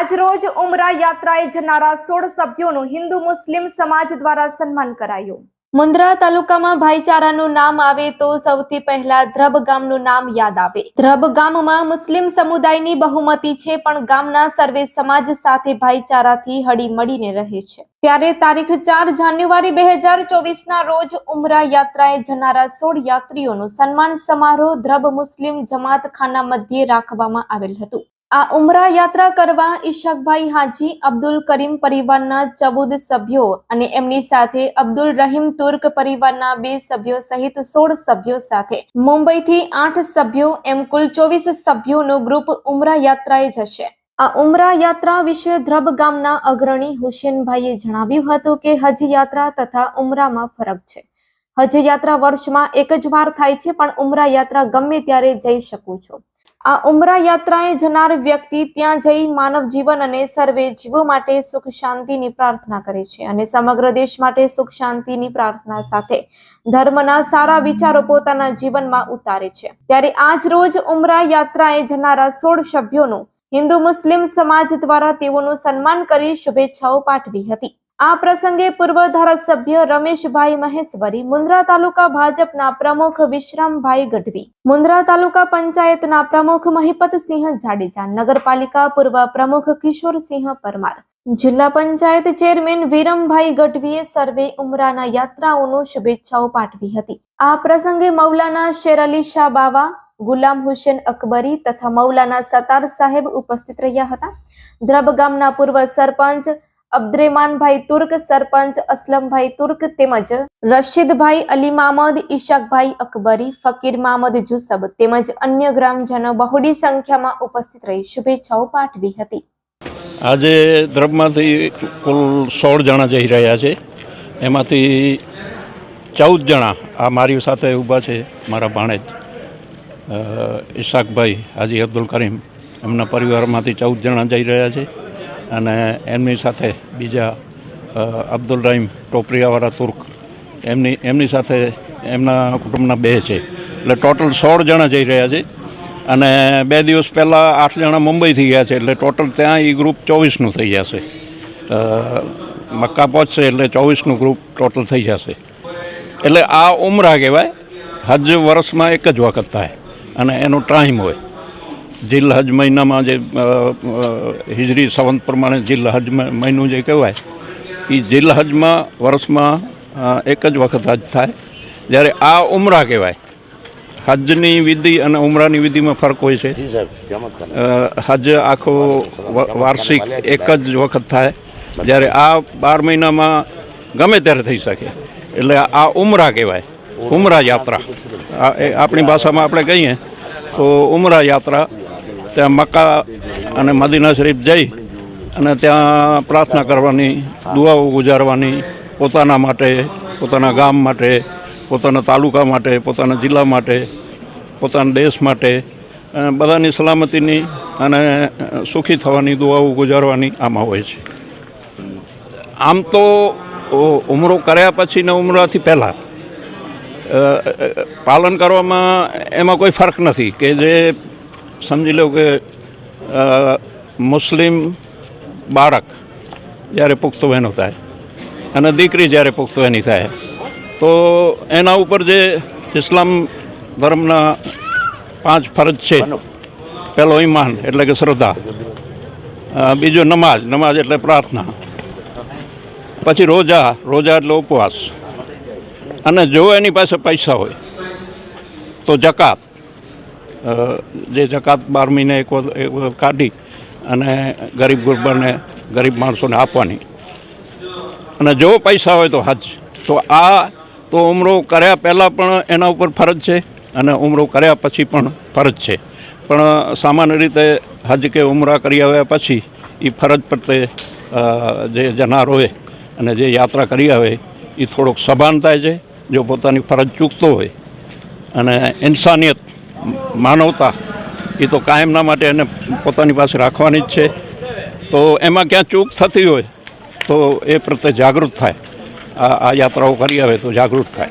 આજ રોજ ઉમરા યાત્રાએ જનારા સોળ સભ્યોનું હિન્દુ મુસ્લિમ સમાજ દ્વારા સન્માન કરાયું. મુન્દ્રા તાલુકામાં ભાઈચારાનું નામ આવે તો સૌથી પહેલા ધ્રબ ગામનું નામ યાદ આવે. ધ્રબ ગામમાં મુસ્લિમ સમુદાયની બહુમતી છે, પણ ગામના સર્વે સમાજ સાથે ભાઈચારાથી હળીમળીને રહે છે. ત્યારે તારીખ ચાર જાન્યુઆરી બે હજાર ચોવીસના રોજ ઉમરા યાત્રાએ જનારા સોળ યાત્રીઓનું સન્માન સમારોહ ધ્રબ મુસ્લિમ જમાત ખાના મધ્યે રાખવામાં આવેલ હતું. આ ઉમરા યાત્રા કરવા ઈશાકભાઈ હાજી, અબ્દુલ કરીમ પરિવારના ચૌદ સભ્યો અને એમની સાથે અબ્દુલ રહીમ તુર્ક પરિવારના બે સભ્યો સહિત સોળ સભ્યો સાથે. મુંબઈથી આઠ સભ્યો, એમ કુલ ચોવીસ સભ્યોનું ગ્રુપ ઉમરા યાત્રાએ જશે. આ ઉમરા યાત્રા વિશે ધ્રબ ગામના અગ્રણી હુસેનભાઈએ જણાવ્યું હતું કે હજ યાત્રા તથા ઉમરામાં ફરક છે. હજ યાત્રા વર્ષમાં એક જ વાર થાય છે, પણ ઉમરા યાત્રા ગમે ત્યારે જઈ શકો છો. આ ઉમરા યાત્રાએ જનાર વ્યક્તિ ત્યાં જઈ માનવ જીવન અને સર્વે જીવો માટે સુખ શાંતિની પ્રાર્થના કરે છે અને સમગ્ર દેશ માટે સુખ શાંતિની પ્રાર્થના સાથે ધર્મના સારા વિચારો પોતાના જીવનમાં ઉતારે છે. ત્યારે આજ રોજ ઉમરા યાત્રાએ જનારા સોળ સભ્યોનું હિન્દુ મુસ્લિમ સમાજ દ્વારા તેઓનું સન્માન કરી શુભેચ્છાઓ પાઠવી હતી. આ પ્રસંગે પૂર્વ ધારાસભ્ય રમેશભાઈ મહેશ્વરી, મુન્દ્રા તાલુકા ભાજપના પ્રમુખ વિશ્રામભાઈ ગઢવી, મુન્દ્રા તાલુકા પંચાયતના પ્રમુખ મહિપતસિંહ જાડેજા, નગરપાલિકા પૂર્વ પ્રમુખ કિશોરસિંહ પરમાર, જિલ્લા પંચાયત ચેરમેન વિરમભાઈ ગઢવીએ સર્વે ઉમરાના યાત્રાઓનું શુભેચ્છાઓ પાઠવી હતી. આ પ્રસંગે મૌલાના શેર અલી શાહ બાવા, ગુલામ હુસેન અકબરી તથા મૌલાના સતાર સાહેબ ઉપસ્થિત રહ્યા હતા. દ્રબ ગામના પૂર્વ સરપંચ અબ્દ્રેમાનભાઈ તુર્ક સરપંચ અસલમભાઈ તુર્ક તેમજ રશીદભાઈ અલી મામદ ઈશાકભાઈ અકબરી ફકીર મામદ જુસબ તેમજ અન્ય ગ્રામજનો બહોળી સંખ્યામાં ઉપસ્થિત રહી શુભેચ્છાઓ પાઠવી હતી. આજે દ્રબમાંથી કુલ સોળ જણા જઈ રહ્યા છે. એમાંથી ચૌદ જણા આ મારી સાથે ઊભા છે મારા ભાણેજ અ, ઈશાકભાઈ હાજી અબ્દુલ કરીમ એમના પરિવારમાંથી ચૌદ જણા જઈ રહ્યા છે. અને એમની સાથે બીજા અબ્દુલ રહીમ ટોપરિયાવાળા તુર્ક, એમની એમની સાથે એમના કુટુંબના બે છે. એટલે ટોટલ સોળ જણા જઈ રહ્યા છે. અને બે દિવસ પહેલાં આઠ જણા મુંબઈથી ગયા છે. એટલે ટોટલ ત્યાં એ ગ્રુપ ચોવીસનું થઈ જશે. મક્કા પહોંચશે એટલે ચોવીસનું ગ્રુપ ટોટલ થઈ જશે. એટલે આ ઉમરા કહેવાય. હજ વર્ષમાં એક જ વખત થાય. અને એનો ટાઈમ હોય. જિલ હજ મહિનામાં જે હિજરી સંવંત પ્રમાણે જિલ હજ મહિનું જે કહેવાય એ જિલ હજમાં વર્ષમાં એક જ વખત હજ થાય. જ્યારે આ ઉમરા કહેવાય. હજની વિધિ અને ઉમરાની વિધિમાં ફરક હોય છે. હજ આખો વાર્ષિક એક જ વખત થાય. જ્યારે આ બાર મહિનામાં ગમે ત્યારે થઈ શકે. એટલે આ ઉમરા કહેવાય. ઉમરા. યાત્રા. આપણી ભાષામાં આપણે કહીએ તો ઉમરા યાત્રા ત્યાં મક્કા અને મદીના શરીફ જઈ અને ત્યાં પ્રાર્થના કરવાની, દુઆઓ ગુજારવાની પોતાના માટે, પોતાના ગામ માટે, પોતાના તાલુકા માટે, પોતાના જિલ્લા માટે, પોતાના દેશ માટે બધાની સલામતીની અને સુખી થવાની, દુઆઓ ગુજારવાની આમાં હોય છે. આમ તો ઉમરો કર્યા પછી ને ઉમરાથી પહેલાં પાલન કરવામાં એમાં કોઈ ફરક નથી કે જે સમજી લો કે મુસ્લિમ બાળક જ્યારે પુખ્ત વહેનો થાય અને દીકરી જ્યારે પુખ્ત વહેની થાય, તો એના ઉપર જે ઇસ્લામ ધર્મના પાંચ ફરજ છે, પહેલો ઈમાન એટલે કે શ્રદ્ધા બીજો નમાજ નમાજ એટલે પ્રાર્થના, પછી રોજા રોજા એટલે ઉપવાસ, અને જો એની પાસે પૈસા હોય, તો જકાત જે જકાત બાર મહિને એક વખત કાઢી અને ગરીબ ગુરબાને ગરીબ માણસોને આપવાની. અને જો પૈસા હોય તો હજ. તો આ તો ઉમરો કર્યા પહેલાં પણ એના ઉપર ફરજ છે અને ઉમરો કર્યા પછી પણ ફરજ છે. પણ સામાન્ય રીતે હજ કે ઉમરા કરી આવ્યા પછી એ ફરજ પ્રત્યે જે જનાર હોય અને જે યાત્રા કરી આવે એ થોડોક સભાન થાય છે, જો પોતાની ફરજ ચૂકતો હોય. અને ઇન્સાનિયત માનવતા, એ તો કાયમના માટે એને પોતાની પાસે રાખવાની જ છે. તો એમાં ક્યાં ચૂક થતી હોય, તો એ પ્રત્યે જાગૃત થાય. આ યાત્રાઓ કરી આવે તો જાગૃત થાય.